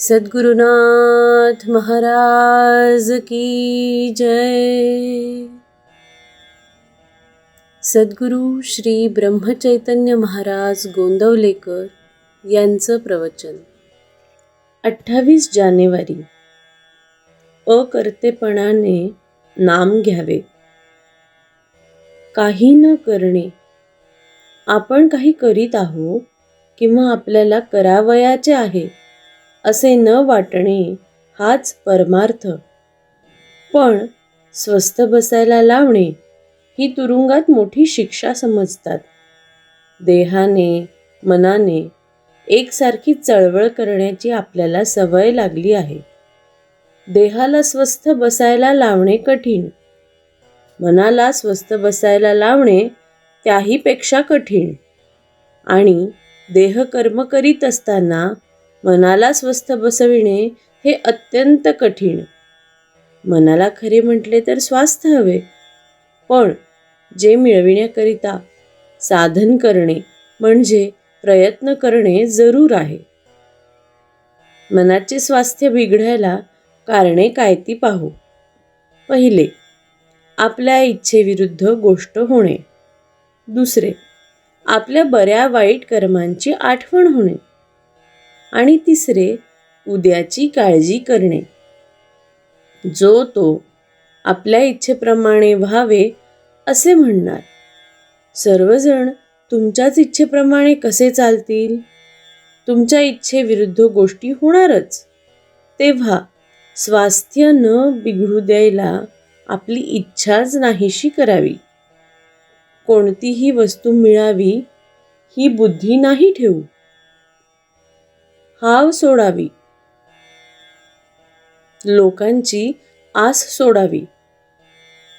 सद्गुरुनाथ महाराज की जय। सद्गुरू श्री ब्रह्मचैतन्य महाराज गोंदवलेकर यांचं प्रवचन. अठ्ठावीस जानेवारी. अकर्तेपणाने नाम घ्यावे. काही न करणे. आपण काही करीत आहो किंवा आपल्याला करावयाचे आहे. असे न वाटणे हाच परमार्थ. पण स्वस्थ बसायला लावणे ही तुरुंगात मोठी शिक्षा समजतात. देहाने मनाने एकसारखी चळवळ करण्याची आपल्याला सवय लागली आहे. देहाला स्वस्थ बसायला लावणे कठीण. मनाला स्वस्थ बसायला लावणे त्याहीपेक्षा कठीण. आणि देहकर्म करीत असताना मनाला स्वस्थ बसविणे हे अत्यंत कठीण. मनाला खरे म्हटले तर स्वास्थ्य हवे. पण जे मिळविण्याकरिता साधन करणे म्हणजे प्रयत्न करणे जरूर आहे. मनाचे स्वास्थ्य बिघडायला कारणे काय ती पाहू. पहिले आपल्या इच्छेविरुद्ध गोष्ट होणे. दुसरे आपल्या बऱ्या वाईट कर्मांची आठवण होणे. आणि तिसरे उद्याची काळजी करणे. जो तो आपल्या इच्छेप्रमाणे व्हावे असे म्हणणार. सर्वजण तुमच्याच इच्छेप्रमाणे कसे चालतील? तुमच्या इच्छेविरुद्ध गोष्टी होणारच. तेव्हा स्वास्थ्य न बिघडू द्यायला आपली इच्छाच नाहीशी करावी. कोणतीही वस्तू मिळावी ही बुद्धी नाही ठेवू. हाव सोडावी. लोकांची आस सोडावी.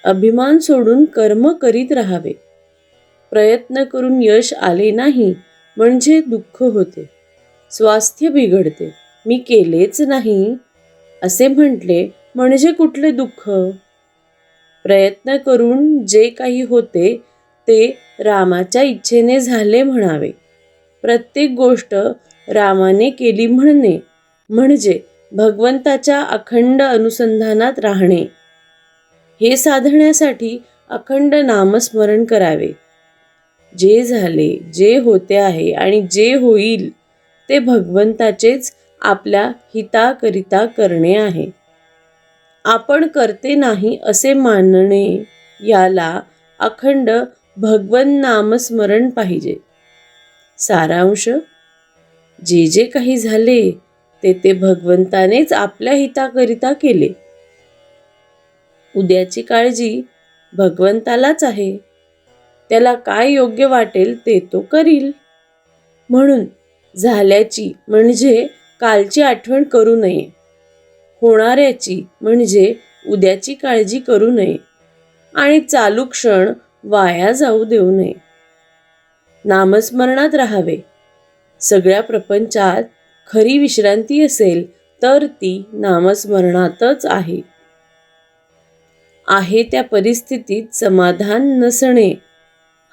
अभिमान सोडून कर्म करीत राहावे. प्रयत्न करून यश आले नाही म्हणजे दुःख होते. स्वास्थ्य बिघडते. मी केलेच नाही असे म्हटले म्हणजे कुठले दुःख? प्रयत्न करून जे काही होते ते रामाच्या इच्छेने झाले म्हणावे. प्रत्येक गोष्ट रामाने केली म्हणणे म्हणजे भगवंताच्या अखंड अनुसंधानात राहणे. हे साधण्यासाठी अखंड नामस्मरण करावे. जे झाले जे होते आहे आणि जे होईल ते भगवंताचेच आपल्या हिताकरिता करणे आहे. आपण करते नाही असे मानणे याला अखंड भगवन नामस्मरण पाहिजे. सारांश जे जे काही झाले ते ते भगवंतानेच आपल्या हिताकरिता केले. उद्याची काळजी भगवंतालाच आहे. त्याला काय योग्य वाटेल ते तो करील. म्हणून झाल्याची म्हणजे कालची आठवण करू नये. होणाऱ्याची म्हणजे उद्याची काळजी करू नये. आणि चालू क्षण वाया जाऊ देऊ नये. नामस्मरणात राहावे. सगळ्या प्रपंचात खरी विश्रांती असेल तर ती नामस्मरणातच आहे. आहे त्या परिस्थितीत समाधान नसणे.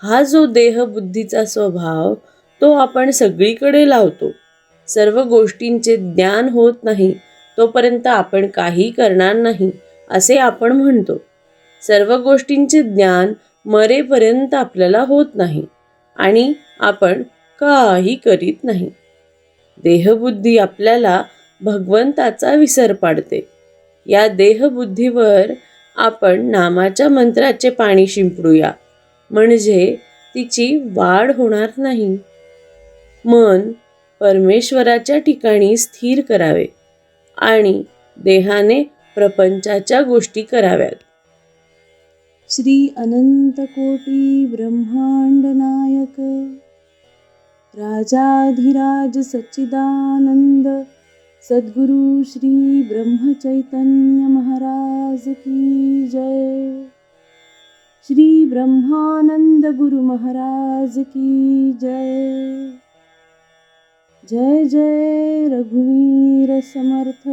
हा जो देहबुद्धीचा स्वभाव तो आपण सगळीकडे लावतो. सर्व गोष्टींचे ज्ञान होत नाही तोपर्यंत आपण काही करणार नाही असे आपण म्हणतो. सर्व गोष्टींचे ज्ञान मरेपर्यंत आपल्याला होत नाही आणि आपण काही करीत नाही. देहबुद्धी आपल्याला भगवंताचा विसर पाडते. या देहबुद्धीवर आपण नामाच्या मंत्राचे पाणी शिंपडूया. म्हणजे तिची वाढ होणार नाही. मन परमेश्वराच्या ठिकाणी स्थिर करावे आणि देहाने प्रपंचाच्या गोष्टी कराव्यात. श्री अनंत कोटी ब्रह्मांड नायक राजाधिराज सच्चिदानंद सद्गुरु श्री ब्रह्मचैतन्य महाराज की जय। श्री ब्रह्मानंद गुरु महाराज की जय। जय जय रघुवीर समर्थ